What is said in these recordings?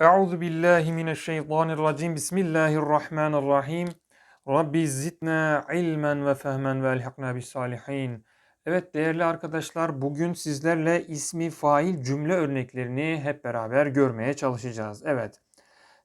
Euzu billahi mineşşeytanirracim. Bismillahirrahmanirrahim. Rabbi zidna ilmen ve fehmen ve elhakna bis salihin. Evet değerli arkadaşlar bugün sizlerle ismi fail cümle örneklerini hep beraber görmeye çalışacağız. Evet.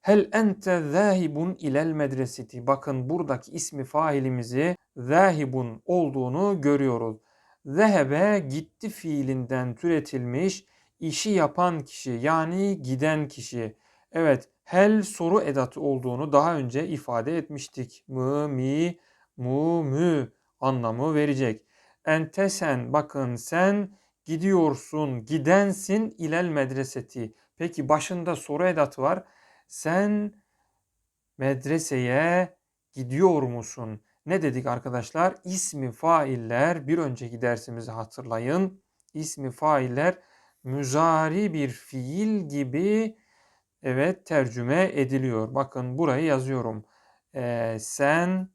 Hel ente zahibun ilel medreseti. Bakın buradaki ismi failimizi zahibun olduğunu görüyoruz. Zehebe gitti fiilinden türetilmiş işi yapan kişi yani giden kişi. Evet, hel soru edatı olduğunu daha önce ifade etmiştik. Mı, mi, mu, mü anlamı verecek. Ente sen, bakın sen gidiyorsun, gidensin ilel medreseti. Peki başında soru edatı var. Sen medreseye gidiyor musun? Ne dedik arkadaşlar? İsmi failler bir önceki dersimizi hatırlayın. İsmi failler müzari bir fiil gibi evet tercüme ediliyor. Bakın burayı yazıyorum. Ee, sen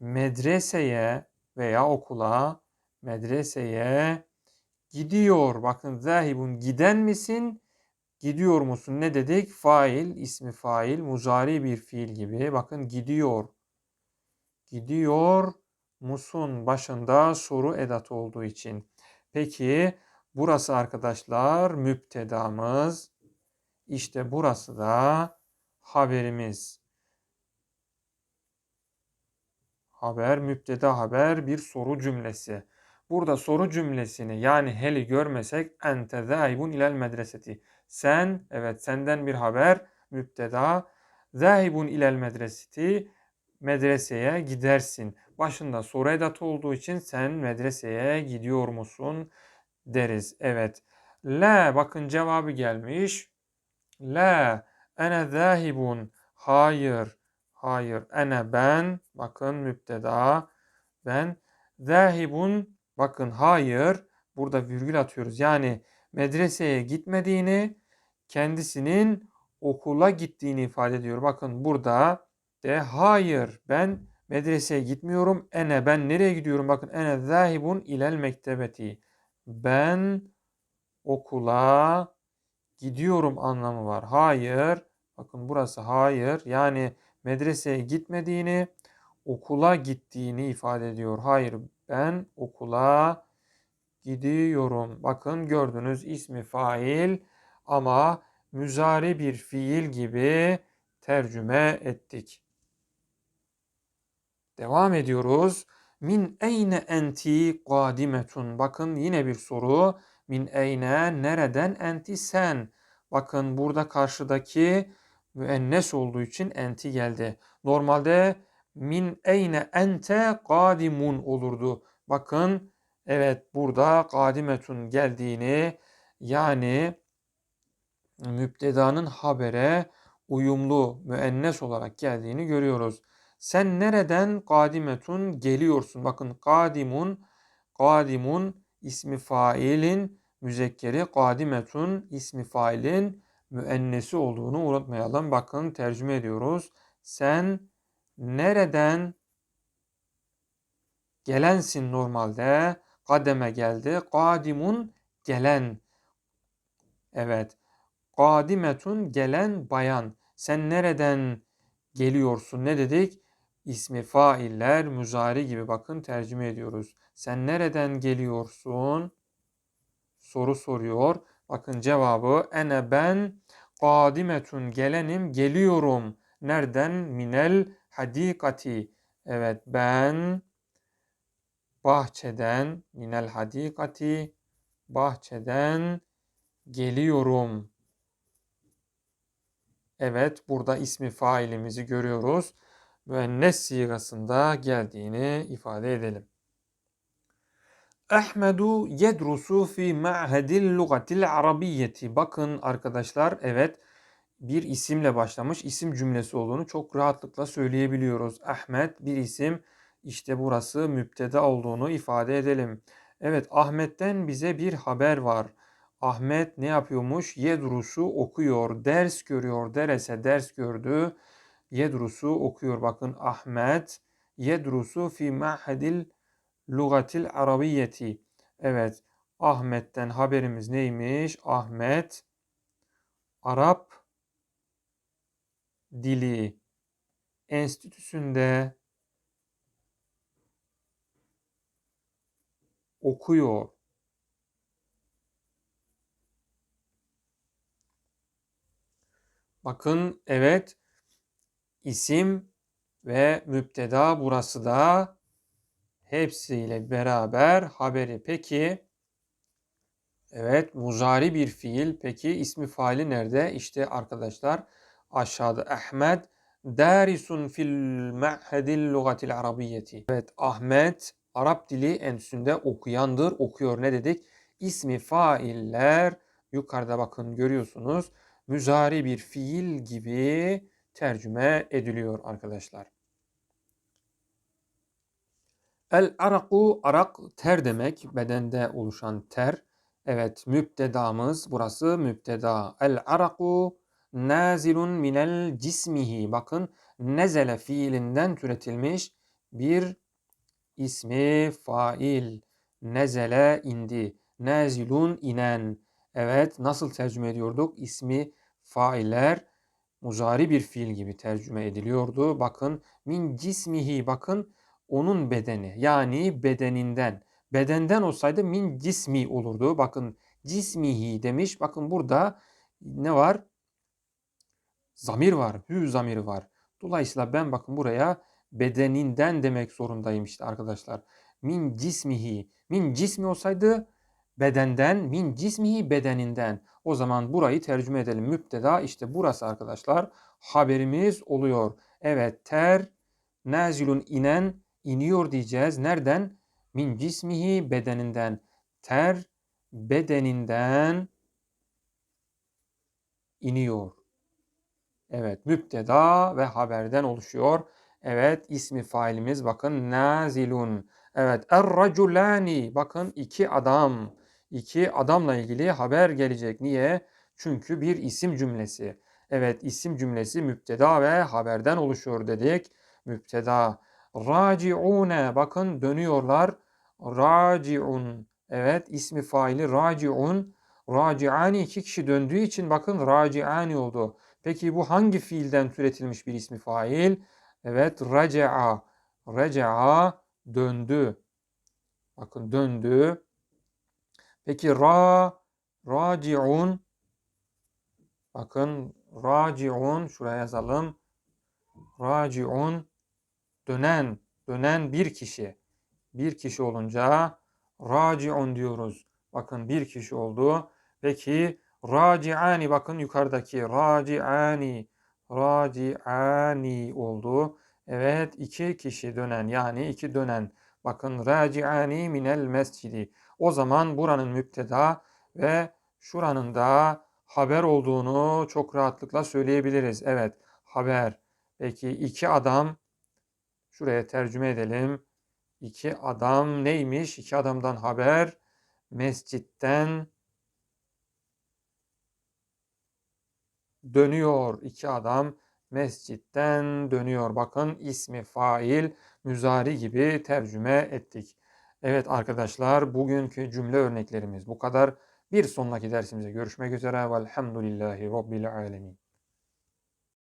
medreseye veya okula medreseye gidiyor. Bakın zahibun giden misin? Gidiyor musun? Ne dedik? Fail, ismi fail, muzari bir fiil gibi. Bakın gidiyor. Gidiyor musun? Başında soru edatı olduğu için. Peki burası arkadaşlar müptedamız. İşte burası da haberimiz. Haber, müpteda haber bir soru cümlesi. Burada soru cümlesini yani heli görmesek ente zahibun ilel medreseti. Sen, evet senden bir haber, müpteda. Zahibun ilel medreseti, medreseye gidersin. Başında soru edatı olduğu için sen medreseye gidiyor musun deriz. Evet. La bakın cevabı gelmiş. La ene zahibun. Hayır. Hayır. Ene ben. Bakın müpteda. Ben. Zahibun. Bakın hayır. Burada virgül atıyoruz. Yani medreseye gitmediğini, kendisinin okula gittiğini ifade ediyor. Bakın burada de hayır ben medreseye gitmiyorum. Ene ben nereye gidiyorum? Bakın ene zahibun ilel mektebeti. Ben okula gidiyorum anlamı var. Hayır. Bakın burası hayır. Yani medreseye gitmediğini, okula gittiğini ifade ediyor. Hayır ben okula gidiyorum. Bakın gördünüz ismi fail ama müzari bir fiil gibi tercüme ettik. Devam ediyoruz. Min eyne enti kadimetun. Bakın yine bir soru. Min eyne nereden enti sen? Bakın burada karşıdaki müennes olduğu için enti geldi. Normalde min eyne ente kadimun olurdu. Bakın evet burada kadimetun geldiğini yani müptedanın habere uyumlu müennes olarak geldiğini görüyoruz. Sen nereden kadimetun geliyorsun? Bakın kadimun, kadimun ismi failin müzekkeri, kadimetun ismi failin müennesi olduğunu unutmayalım. Bakın tercüme ediyoruz. Sen nereden gelensin normalde? Kademe geldi. Kadimun gelen. Evet. Kadimetun gelen bayan. Sen nereden geliyorsun? Ne dedik? İsmi failler müzari gibi bakın tercüme ediyoruz. Sen nereden geliyorsun? Soru soruyor. Bakın cevabı ene ben kadimetun gelenim geliyorum. Nereden? Minel hadikati. Evet ben bahçeden minel hadikati bahçeden geliyorum. Evet burada ismi failimizi görüyoruz müennes sigasında geldiğini ifade edelim. Ahmedu yedrusu fi ma'hedil lugatil arabiyyeti. Bakın arkadaşlar evet bir isimle başlamış isim cümlesi olduğunu çok rahatlıkla söyleyebiliyoruz. Ahmet bir isim işte burası müpteda olduğunu ifade edelim. Evet Ahmet'ten bize bir haber var. Ahmet ne yapıyormuş? Yedrusu okuyor, ders görüyor, derese ders gördü. Yedrusu okuyor. Bakın Ahmet yedrusu fi ma'hedil lugatil arabiyeti. Evet Ahmet'ten haberimiz neymiş? Ahmet Arap Dili Enstitüsü'nde okuyor. Bakın evet isim ve müpteda burası da hepsiyle beraber haberi. Peki evet muzari bir fiil. Peki ismi faili nerede? İşte arkadaşlar aşağıda Ahmet darisun fil ma'hedil lugatil arabiyyeti. Evet Ahmet Arap dili enstitüsünde okuyandır. Okuyor ne dedik? İsmi failler yukarıda bakın görüyorsunuz. Müzari bir fiil gibi tercüme ediliyor arkadaşlar. El araku arak ter demek bedende oluşan ter. Evet müptedamız burası müpteda. El araku nazilun minel cismihi. Bakın nezele fiilinden türetilmiş bir ismi fail. Nezele indi. Nazilun inen. Evet nasıl tercüme ediyorduk? İsmi failler muzari bir fiil gibi tercüme ediliyordu. Bakın min cismihi bakın onun bedeni yani bedeninden. Bedenden olsaydı min cismi olurdu. Bakın cismihi demiş. Bakın burada ne var? Zamir var. Hü zamiri var. Dolayısıyla ben bakın buraya bedeninden demek zorundayım işte arkadaşlar. Min cismihi. Min cismi olsaydı bedenden, min cismihi bedeninden. O zaman burayı tercüme edelim. Müpteda işte burası arkadaşlar. Haberimiz oluyor. Evet ter nazilun inen iniyor diyeceğiz. Nereden? Min cismihi bedeninden. Ter bedeninden iniyor. Evet müpteda ve haberden oluşuyor. Evet ismi failimiz bakın nazilun. Evet er-raculani bakın iki adam. İki adamla ilgili haber gelecek. Niye? Çünkü bir isim cümlesi. Evet isim cümlesi müpteda ve haberden oluşuyor dedik. Müpteda. Raciune bakın dönüyorlar. Raciun. Evet ismi faili raciun. Raciani iki kişi döndüğü için bakın raciani oldu. Peki bu hangi fiilden türetilmiş bir ismi fail? Evet raca'a. Raca'a döndü. Bakın döndü. Peki ra raciun bakın raciun şuraya yazalım. Raciun dönen dönen bir kişi. Bir kişi olunca raciun diyoruz. Bakın bir kişi oldu. Peki raciani bakın yukarıdaki raciani raciani oldu. Evet iki kişi dönen yani iki dönen. Bakın raciani minel mescidi. O zaman buranın müpteda ve şuranın da haber olduğunu çok rahatlıkla söyleyebiliriz. Evet haber. Peki iki adam şuraya tercüme edelim. İki adam neymiş? İki adamdan haber mescitten dönüyor. İki adam mescitten dönüyor. Bakın ismi fail müzari gibi tercüme ettik. Evet arkadaşlar bugünkü cümle örneklerimiz bu kadar. Bir sonraki dersimize görüşmek üzere. Velhamdülillahi Rabbil Alemin.